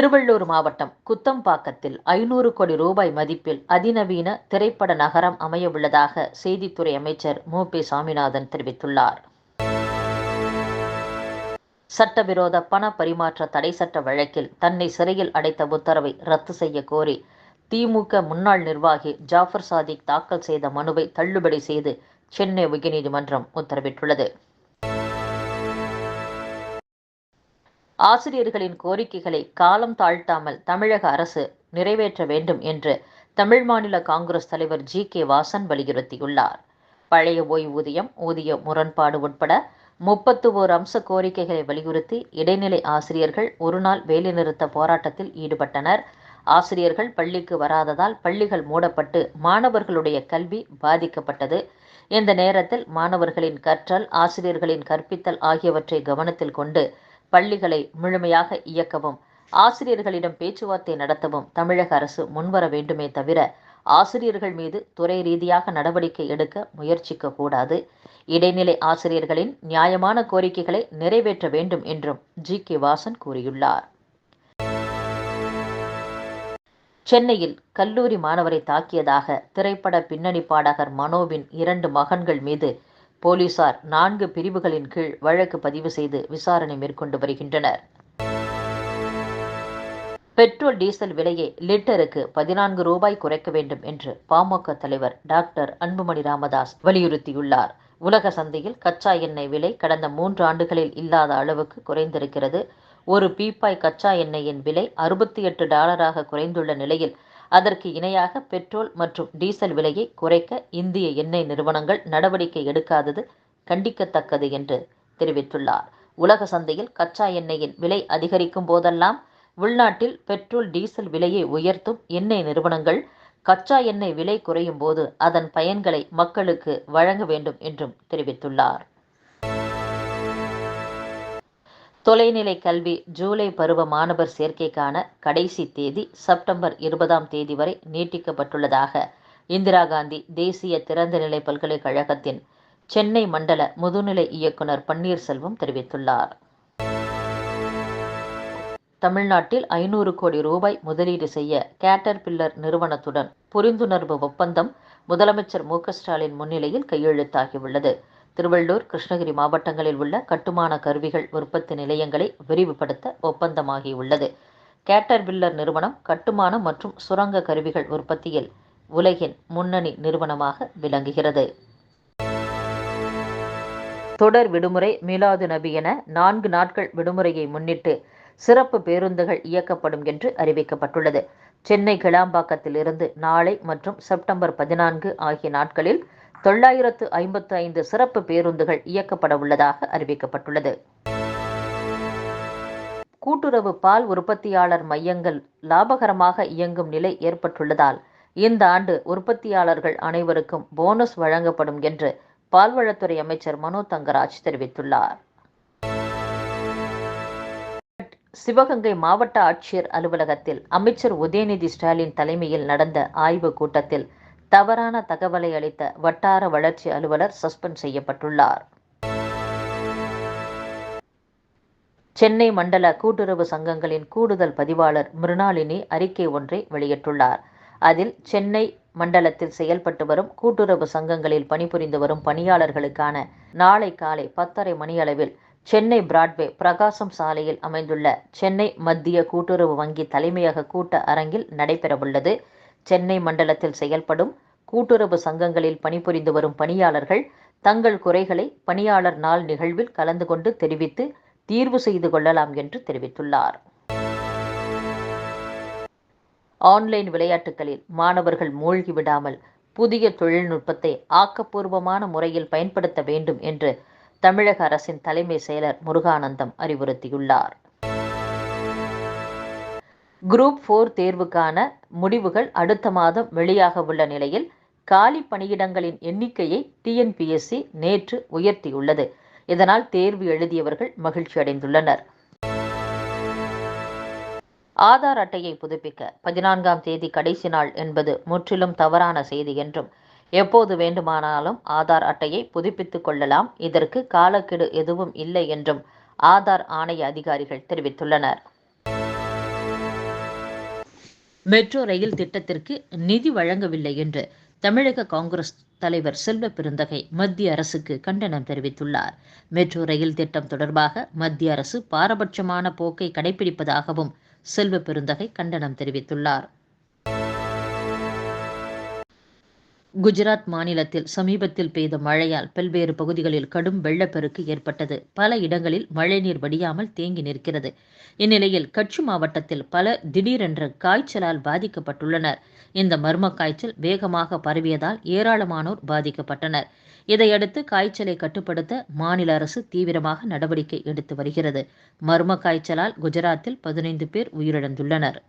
திருவள்ளூர் மாவட்டம் குத்தம்பாக்கத்தில் ஐநூறு கோடி ரூபாய் மதிப்பில் அதிநவீன திரைப்பட நகரம் அமையவுள்ளதாக செய்தித்துறை அமைச்சர் மு. பி. சாமிநாதன் தெரிவித்துள்ளார். சட்டவிரோத பண பரிமாற்ற தடை சட்ட வழக்கில் தன்னை சிறையில் அடைத்த உத்தரவை ரத்து செய்ய கோரி திமுக முன்னாள் நிர்வாகி ஜாஃபர் சாதிக் தாக்கல் செய்த மனுவை தள்ளுபடி செய்து சென்னை உயர்நீதிமன்றம் உத்தரவிட்டுள்ளது. ஆசிரியர்களின் கோரிக்கைகளை காலம் தாழ்த்தாமல் தமிழக அரசு நிறைவேற்ற வேண்டும் என்று தமிழ் மாநில காங்கிரஸ் தலைவர் ஜி. கே. வாசன் வலியுறுத்தியுள்ளார். பழைய ஓய்வூதியம் ஊதிய முரண்பாடு உட்பட முப்பத்து ஓர் அம்ச கோரிக்கைகளை வலியுறுத்தி இடைநிலை ஆசிரியர்கள் ஒருநாள் வேலைநிறுத்த போராட்டத்தில் ஈடுபட்டனர். ஆசிரியர்கள் பள்ளிக்கு வராததால் பள்ளிகள் மூடப்பட்டு மாணவர்களுடைய கல்வி பாதிக்கப்பட்டது. இந்த நேரத்தில் மாணவர்களின் கற்றல் ஆசிரியர்களின் கற்பித்தல் ஆகியவற்றை கவனத்தில் கொண்டு பள்ளிகளை முழுமையாக இயக்கவும் ஆசிரியர்களிடம் பேச்சுவார்த்தை நடத்தவும் தமிழக அரசு முன்வர வேண்டுமே தவிர ஆசிரியர்கள் மீது துறை ரீதியாக நடவடிக்கை எடுக்க முயற்சிக்க கூடாது. இடைநிலை ஆசிரியர்களின் நியாயமான கோரிக்கைகளை நிறைவேற்ற வேண்டும் என்றும் ஜி. கே. வாசன் கூறியுள்ளார். சென்னையில் கல்லூரி மாணவரை தாக்கியதாக திரைப்பட பின்னணி பாடகர் மனோவின் இரண்டு மகன்கள் மீது போலீசார் நான்கு பிரிவுகளின் கீழ் வழக்கு பதிவு செய்து விசாரணை மேற்கொண்டு வருகின்றனர். பெட்ரோல் டீசல் விலையை லிட்டருக்கு பதினான்கு ரூபாய் குறைக்க வேண்டும் என்று பாமக தலைவர் டாக்டர் அன்புமணி ராமதாஸ் வலியுறுத்தியுள்ளார். உலக சந்தையில் கச்சா எண்ணெய் விலை கடந்த மூன்று ஆண்டுகளில் இல்லாத அளவுக்கு குறைந்திருக்கிறது. ஒரு பீப்பாய் கச்சா எண்ணெயின் விலை அறுபத்தி எட்டு டாலராக குறைந்துள்ள நிலையில் அதற்கு இணையாக பெட்ரோல் மற்றும் டீசல் விலையை குறைக்க இந்திய எண்ணெய் நிறுவனங்கள் நடவடிக்கை எடுக்காதது கண்டிக்கத்தக்கது என்று தெரிவித்துள்ளார். உலக சந்தையில் கச்சா எண்ணெயின் விலை அதிகரிக்கும் போதெல்லாம் உள்நாட்டில் பெட்ரோல் டீசல் விலையை உயர்த்தும் எண்ணெய் நிறுவனங்கள் கச்சா எண்ணெய் விலை குறையும் போது அதன் பயன்களை மக்களுக்கு வழங்க வேண்டும் என்றும் தெரிவித்துள்ளார். தொலைநிலை கல்வி ஜூலை பருவ மாணவர் சேர்க்கைக்கான கடைசி தேதி செப்டம்பர் இருபதாம் தேதி வரை நீட்டிக்கப்பட்டுள்ளதாக இந்திரா காந்தி தேசிய திறந்தநிலை பல்கலைக்கழகத்தின் சென்னை மண்டல முதுநிலை இயக்குனர் பன்னீர்செல்வம் தெரிவித்துள்ளார். தமிழ்நாட்டில் ஐநூறு கோடி ரூபாய் முதலீடு செய்ய கேட்டர் பில்லர் நிறுவனத்துடன் புரிந்துணர்வு ஒப்பந்தம் முதலமைச்சர் மு ஸ்டாலின் முன்னிலையில் கையெழுத்தாகியுள்ளது. திருவள்ளூர் கிருஷ்ணகிரி மாவட்டங்களில் உள்ள கட்டுமான கருவிகள் உற்பத்தி நிலையங்களை விரிவுபடுத்த ஒப்பந்தமாகியுள்ளது. கேட்டர் பில்லர் நிறுவனம் கட்டுமான மற்றும் சுரங்க கருவிகள் உற்பத்தியில் உலகின் முன்னணி நிறுவனமாக விளங்குகிறது. தொடர் விடுமுறை மீலாது நபி என நான்கு நாட்கள் விடுமுறையை முன்னிட்டு சிறப்பு பேருந்துகள் இயக்கப்படும் என்று அறிவிக்கப்பட்டுள்ளது. சென்னை கிளாம்பாக்கத்திலிருந்து நாளை மற்றும் செப்டம்பர் பதினான்கு ஆகிய நாட்களில் தொள்ளாயிரத்து ஐம்பத்து ஐந்து சிறப்பு பேருந்துகள் இயக்கப்பட உள்ளதாக அறிவிக்கப்பட்டுள்ளது. கூட்டுறவு பால் உற்பத்தியாளர் மையங்கள் லாபகரமாக இயங்கும் நிலை ஏற்பட்டுள்ளதால் இந்த ஆண்டு உற்பத்தியாளர்கள் அனைவருக்கும் போனஸ் வழங்கப்படும் என்று பால்வளத்துறை அமைச்சர் மனோ தங்கராஜ் தெரிவித்துள்ளார். சிவகங்கை மாவட்ட ஆட்சியர் அலுவலகத்தில் அமைச்சர் உதயநிதி ஸ்டாலின் தலைமையில் நடந்த ஆய்வுக் கூட்டத்தில் தவறான தகவலை அளித்த வட்டார வளர்ச்சி அலுவலர் சஸ்பெண்ட் செய்யப்பட்டுள்ளார். சென்னை மண்டல கூட்டுறவு சங்கங்களின் கூடுதல் பதிவாளர் மிருணாளினி அறிக்கை ஒன்றை வெளியிட்டுள்ளார். அதில் சென்னை மண்டலத்தில் செயல்பட்டு வரும் கூட்டுறவு சங்கங்களில் பணிபுரிந்து வரும் பணியாளர்களுக்கான நாளை காலை பத்தரை மணியளவில் சென்னை பிராட்வே பிரகாசம் சாலையில் அமைந்துள்ள சென்னை மத்திய கூட்டுறவு வங்கி தலைமையக கூட்ட அரங்கில் நடைபெறவுள்ளது. சென்னை மண்டலத்தில் செயல்படும் கூட்டுறவு சங்கங்களில் பணிபுரிந்து வரும் பணியாளர்கள் தங்கள் குறைகளை பணியாளர் நாள் நிகழ்வில் கலந்து கொண்டு தெரிவித்து தீர்வு செய்து கொள்ளலாம் என்று தெரிவித்துள்ளார். ஆன்லைன் விளையாட்டுகளில் மாணவர்கள் மூழ்கி விடாமல் புதிய தொழில்நுட்பத்தை ஆக்கப்பூர்வமான முறையில் பயன்படுத்த வேண்டும் என்று தமிழக அரசின் தலைமை செயலர் முருகானந்தம் அறிவுறுத்தியுள்ளார். குரூப் ஃபோர் தேர்வுக்கான முடிவுகள் அடுத்த மாதம் வெளியாக உள்ள நிலையில் காலி பணியிடங்களின் எண்ணிக்கையை டிஎன்பிஎஸ்சி நேற்று உயர்த்தியுள்ளது. இதனால் தேர்வு எழுதியவர்கள் மகிழ்ச்சி அடைந்துள்ளனர். ஆதார் அட்டையை புதுப்பிக்க பதினான்காம் தேதி கடைசி நாள் என்பது முற்றிலும் தவறான செய்தி என்றும் எப்போது வேண்டுமானாலும் ஆதார் அட்டையை புதுப்பித்துக் கொள்ளலாம். இதற்கு காலக்கெடு எதுவும் இல்லை என்றும் ஆதார் ஆணைய அதிகாரிகள் தெரிவித்துள்ளனர். மெட்ரோ ரயில் திட்டத்திற்கு நிதி வழங்கவில்லை என்று தமிழக காங்கிரஸ் தலைவர் செல்வ பெருந்தகை மத்திய அரசுக்கு கண்டனம் தெரிவித்துள்ளார். மெட்ரோ ரயில் திட்டம் தொடர்பாக மத்திய அரசு பாரபட்சமான போக்கை கடைபிடிப்பதாகவும் செல்வ பெருந்தகை கண்டனம் தெரிவித்துள்ளார். குஜராத் மாநிலத்தில் சமீபத்தில் பெய்த மழையால் பல்வேறு பகுதிகளில் கடும் வெள்ளப்பெருக்கு ஏற்பட்டது. பல இடங்களில் மழைநீர் வடியாமல் தேங்கி நிற்கிறது. இந்நிலையில் கட்சி மாவட்டத்தில் பல திடீரென்ற காய்ச்சலால் பாதிக்கப்பட்டுள்ளனர். இந்த மர்ம காய்ச்சல் வேகமாக பரவியதால் ஏராளமானோர் பாதிக்கப்பட்டனர். இதையடுத்து காய்ச்சலை கட்டுப்படுத்த மாநில அரசு தீவிரமாக நடவடிக்கை எடுத்து வருகிறது. மர்ம காய்ச்சலால் குஜராத்தில் பதினைந்து பேர் உயிரிழந்துள்ளனர்.